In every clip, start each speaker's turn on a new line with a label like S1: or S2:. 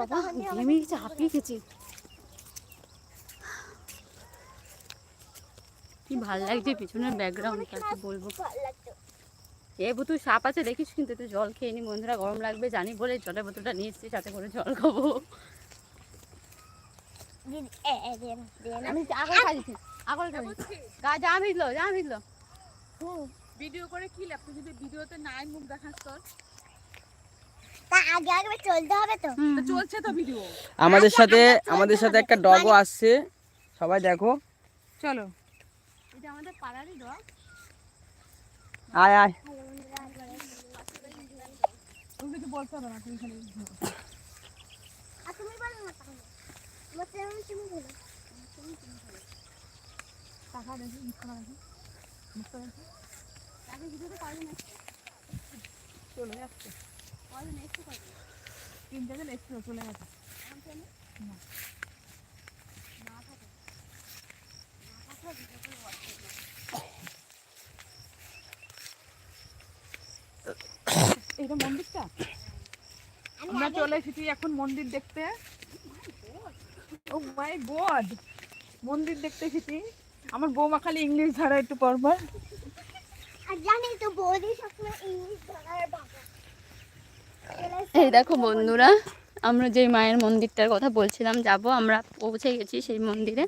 S1: বাবা ঘেমে গেছে হাঁপিয়ে গেছি। কি ভালো লাগছে পিছনের ব্যাকগ্রাউন্ডটা কি বলব। এ বোতল সাপ আছে দেখিস কিন্তু তুই জল খেয়ে নি। বন্ধুরা গরম লাগবে জানি বলে জলের বোতলটা নিয়ে এসেছি সাথে করে জল খাব। আমি আগল খাইছি আগল খাইছি গা যা ভিজলো যা ভিজলো।
S2: ভিডিও করে কি লাভ? তুই যদি ভিডিওতে নাই মুখ দেখাস তোর
S3: তা আগে আগে চলতে হবে তো
S2: তো চলছে তো ভিডিও
S4: আমাদের সাথে আমাদের সাথে একটা ডগও আসছে। সবাই দেখো।
S2: চলো।
S1: এটা আমাদের পাড়ারই ডগ
S4: আয় আয়।
S2: চলে যাচ্ছে। এটা মন্দিরটা আমরা চলে এসেছি এখন মন্দির দেখতে। ও মাই গড মন্দির দেখতে এসেছি। আমার বৌমা খালি ইংলিশ ধারা একটু পরপর
S3: আর জানি তো বৌদি সবসময় ইংলিশ ধরার বাবা
S1: এই দেখো বন্ধুরা আমরা যে মায়ের মন্দিরটার কথা বলছিলাম যাব আমরা। পৌঁছে গেছি সেই মন্দিরে।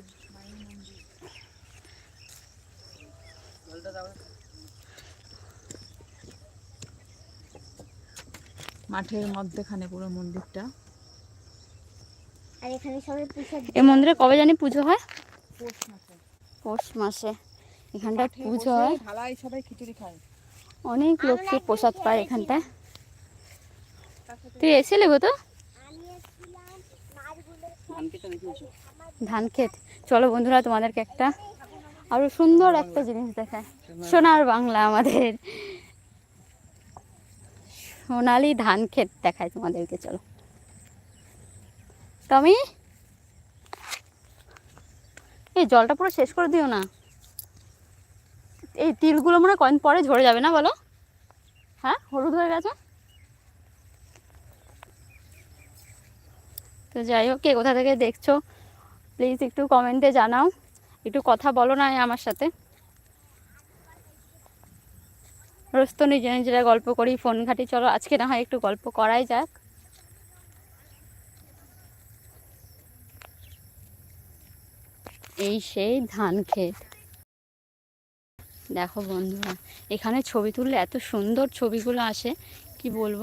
S2: মাঠের মধ্যেখানে পুরো মন্দিরটা।
S3: আর এখানে সবাই
S1: এই মন্দিরে কবে জানি পুজো হয়?
S2: পৌষ মাসে।
S1: পৌষ মাসে। এখানটা
S2: মাঠে
S1: পুজো হয়।
S2: সবাই খিচুড়ি খায়।
S1: অনেক লোককে প্রসাদ পায় এখানটায়। তুই এসেলি গো তো? ধান ক্ষেত। চলো বন্ধুরা, তোমাদেরকে একটা আরও সুন্দর একটা জিনিস দেখায় সোনার বাংলা আমাদের। সোনালি ধান ক্ষেত দেখায় তোমাদেরকে, চলো। টমি? এই জলটা পুরো শেষ করে দিও না। এই তিলগুলো মনে কয়েন পরে ঝরে যাবে না বলো? হ্যাঁ হলুদ হয়ে গেছে? তো যাই হোক, কে কোথা থেকে দেখছ প্লিজ একটু কমেন্টে জানাও। একটু কথা বলো না আমার সাথে। রোজ তো নিজে নিজেরা গল্প করি, ফোন ঘাটি, চলো আজকে না হয় একটু গল্প করাই যাক। এই সেই ধান ক্ষেত। দেখো বন্ধুরা, এখানে ছবি তুললে এত সুন্দর ছবিগুলো আসে, কি বলব?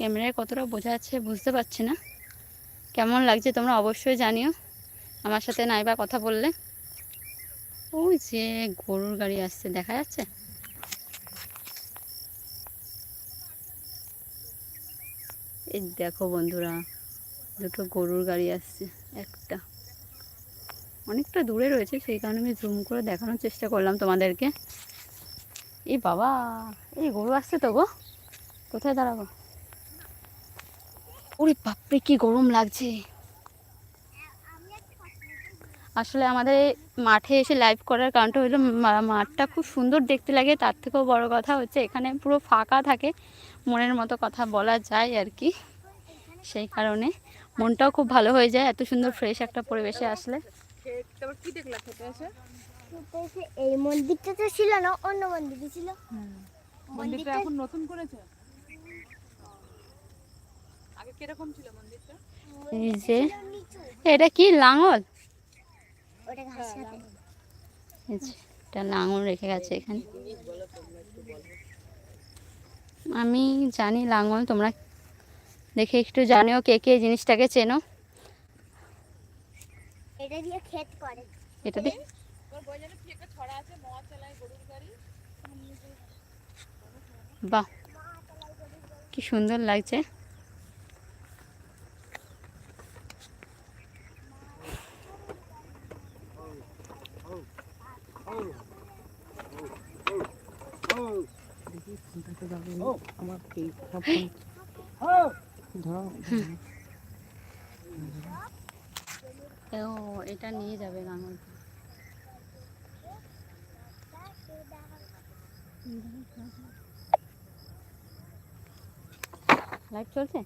S1: ক্যামেরায় কতটা বোঝা যাচ্ছে বুঝতে পারছি না। কেমন লাগছে তোমরা অবশ্যই জানিও। আমার সাথে নাইবা কথা বললে। ওই যে গরুর গাড়ি আসছে, দেখা যাচ্ছে? এই দেখো বন্ধুরা, দুটো গরুর গাড়ি আসছে, একটা। অনেকটা দূরে রয়েছে, সেই কারণে আমি জুম করে দেখানোর চেষ্টা করলাম তোমাদেরকে। এই বাবা, এই গরু আসছে তো গো। কোথায় দাঁড়াবো? ওরে বাপরে কি গরম লাগছে। আসলে আমাদের মাঠে এসে লাইভ করার কারণটা হলো মাঠটা খুব সুন্দর দেখতে লাগে। তার থেকেও বড় কথা হচ্ছে এখানে পুরো ফাঁকা থাকে। মনের মতো কথা বলা যায় আর কি। সেই কারণে মনটাও খুব ভালো হয়ে যায় এত সুন্দর ফ্রেশ একটা পরিবেশে আসলে।
S3: এই মন্দিরটা তো ছিল না অন্য মন্দিরই ছিল।
S2: মন্দিরটা
S3: মন্দিরটা-
S2: এখন নতুন করেছে? আগে কীরকম ছিল মন্দিরটা?
S1: এই যে এটা কি লাঙল?
S3: ওটা ঘাস কাটে
S1: এই যে, এটা লাঙল রেখে গেছে এখানে। আমি জানি লাঙল তোমরা দেখে একটু জানিও কে কে জিনিসটাকে চেনো।
S3: এটা দিয়ে ক্ষেত করে।
S1: দিয়ে? বাহ কি সুন্দর লাগছে।
S4: আমার ধরো।
S1: ও এটা নিয়ে যাবে আমার লাইট চলছে?